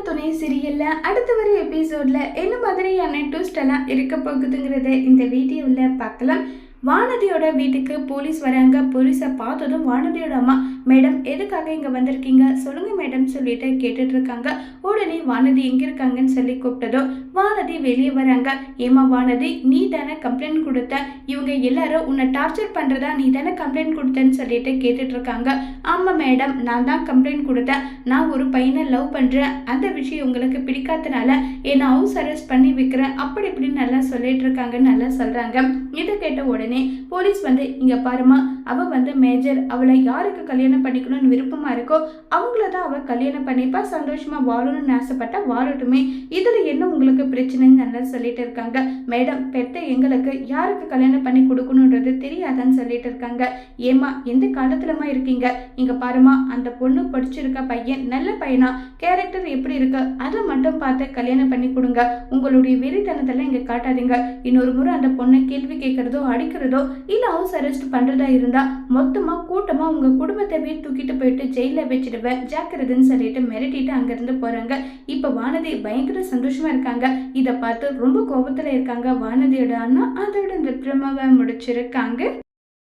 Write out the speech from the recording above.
துணை சீரியல்ல அடுத்த வர எபிசோட்ல என்ன மாதிரியான ட்விஸ்ட் எல்லாம் இருக்க போகுதுங்கிறத இந்த வீடியோவில் பார்க்கலாம். வானதியோட வீட்டுக்கு போலீஸ் வராங்க. போலீஸை பார்த்ததும் வானதியோட அம்மா மேடம் எதுக்காக இங்கே வந்திருக்கீங்க? சொல்லுங்க மேடம் சொல்லிட்டு கேட்டுட்டு இருக்காங்க உடனே வானதி எங்கே இருக்காங்கன்னு சொல்லி கூப்பிட்டதோ வானதி வெளியே வராங்க. ஏமா வானதி நீ தானே கம்ப்ளைண்ட் கொடுத்த? இவங்க எல்லாரும் உன்னை டார்ச்சர் பண்ணுறதா நீ தானே கம்ப்ளைண்ட் கொடுத்தேன்னு சொல்லிட்டு கேட்டுட்டு இருக்காங்க ஆமாம் மேடம் நான் தான் கம்ப்ளைண்ட் கொடுத்தேன். நான் ஒரு பையனை லவ் பண்ணுறேன் அந்த விஷயம் உங்களுக்கு பிடிக்காதனால என்னை ஹவுஸ் அரெஸ்ட் பண்ணி வைக்கிறேன். அப்படி இப்படின்னு நல்லா சொல்லிட்டு இருக்காங்கன்னு நல்லா சொல்கிறாங்க இதை கேட்ட உடனே போலீஸ் வந்து இங்கே பாருமா அவள் வந்து மேஜர். அவளை யாருக்கு கல்யாணம் பண்ணிக்கணும்னு விருப்பமா இருக்கோ அவங்கள தான் அவள் கல்யாணம் பண்ணிப்பா. சந்தோஷமா வாழணும்னு ஆசைப்பட்டா வாழட்டுமே. இதில் என்ன உங்களுக்கு பிரச்சனைன்னு நல்லா சொல்லிட்டு இருக்காங்க. மேடம் பெத்த எங்களுக்கு யாருக்கு கல்யாணம் பண்ணி கொடுக்கணுன்றது தெரியாதான்னு சொல்லிட்டு இருக்காங்க. ஏமா எந்த காலத்துலமா இருக்கீங்க? இங்க பாருமா அந்த பொண்ணு படிச்சிருக்க பையன் நல்ல பையனா? கேரக்டர் எப்படி இருக்கு? அதை மட்டும் பார்த்து கல்யாணம் பண்ணி கொடுங்க. உங்களுடைய வெறித்தனத்தெல்லாம் இங்க காட்டாதீங்க. இன்னொரு முறை அந்த பொண்ணை கேள்வி கேட்கறதோ அடிக்கிறதோ இல்ல ஹவுஸ் அரெஸ்ட் பண்றதா இருந்தா மொத்தமா கூட்டமா உங்க குடும்பத்தையே தூக்கிட்டு போயிட்டு ஜெயில வச்சுடுவேன் ஜாக்கிரதைன்னு சொல்லிட்டு மிரட்டிட்டு அங்கிருந்து போறாங்க. இப்ப வானதி பயங்கர சந்தோஷமா இருக்காங்க. இதை பார்த்து ரொம்ப கோபத்துல இருக்காங்க வானதியோட அண்ணா. அதோட இந்த பிரமாவை முடிச்சிருக்காங்க.